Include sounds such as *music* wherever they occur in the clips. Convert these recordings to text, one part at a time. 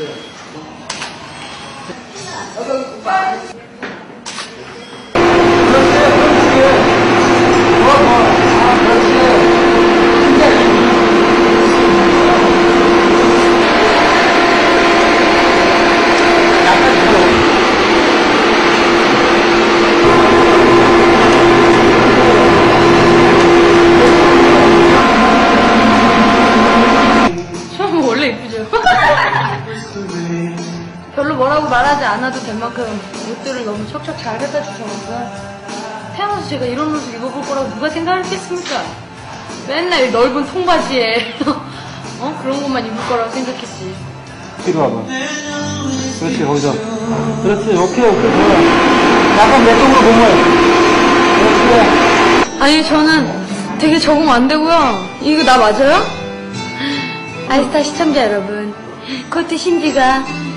是。那个。 말하지 않아도 될 만큼 옷들을 너무 척척 잘 갖다 주셔서 태어나서 제가 이런 옷을 입어볼 거라고 누가 생각했겠습니까? 맨날 이 넓은 통바지에 *laughs* 어? 그런 것만 입을 거라고 생각했지. 뒤로 와봐. 그렇지, 거기서. 그렇지, 오케이, 오케이, 좋아. 약간 내 쪽으로 보면. 그렇지. 아니 저는 되게 적응 안 되고요. 이거 나 맞아요? 아이스타 시청자 여러분, 코트 신지가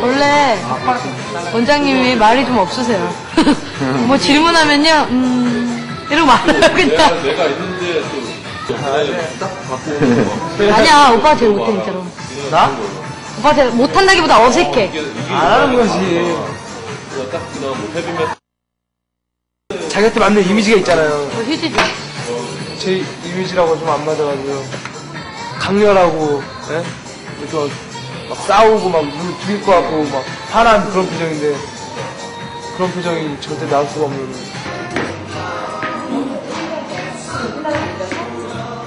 원래 원장님이 말이 좀 없으세요. *laughs* 뭐 질문하면요, 음, 이러고 말아요, 그냥. 내가 있는데 또딱 바꾸는 거. 아니야, 오빠가 제일 못해, 진짜로. 나? 오빠 제일 못한다기보다 어색해. 안 하는 거지. 뭐 자기한테 맞는 이미지가 있잖아요. 저 휴지죠. 제 이미지라고 좀 안 맞아가지고. 강렬하고, 예? 이렇게 막 싸우고 막 눈을 죽일 것 같고 막 화난 그런 표정인데 그런 표정이 절대 나올 수가 없는.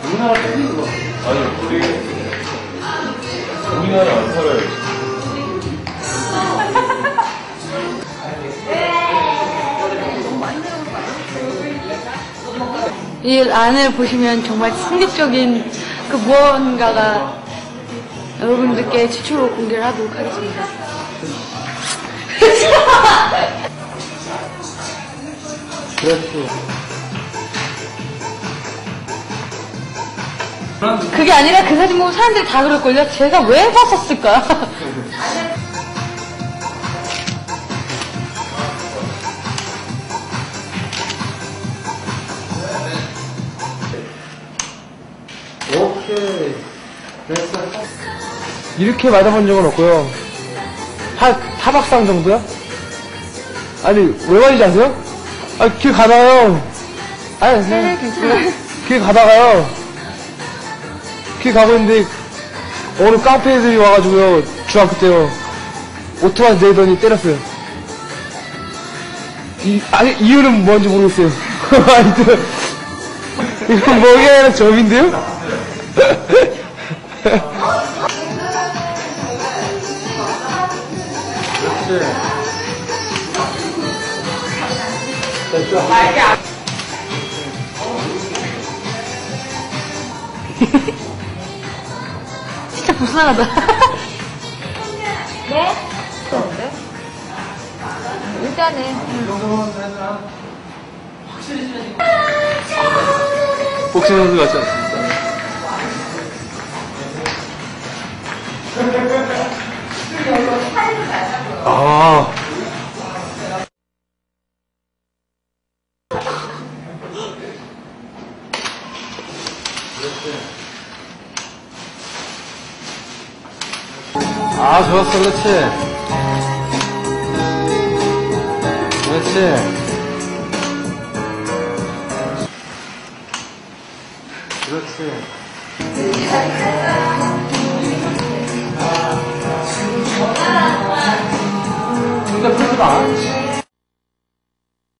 우리나라 팬인 거. 아니 우리 우리나라 안 살아요. 이 안을 보시면 정말 충격적인 그 무언가가 여러분들께 최초로 공개를 하도록 하겠습니다. 그렇지. 그게 아니라 그 사진 보고 사람들이 다 그럴걸요? 제가 왜 봤었을까? *laughs* 오케이. 됐어. 이렇게 맞아본 적은 없고요. 한 타박상 정도야? 아니, 왜 말인지 아세요? 아, 길 가다가요. 아니, 네, 괜찮아요. 길 가다가요. 길 가고 있는데, 어느 깡패들이 와가지고요. 중학교 때요. 오토바이 내더니 때렸어요. 이, 아니, 이유는 뭔지 모르겠어요. *laughs* 하여튼, 이건 뭐게 아니라 점인데요? 진짜 불쌍하다. 네? 일단은 복싱 선수 같지 않습니까? 아. 아, 좋았어, 그렇지. 그렇지. 진짜 풀지 마.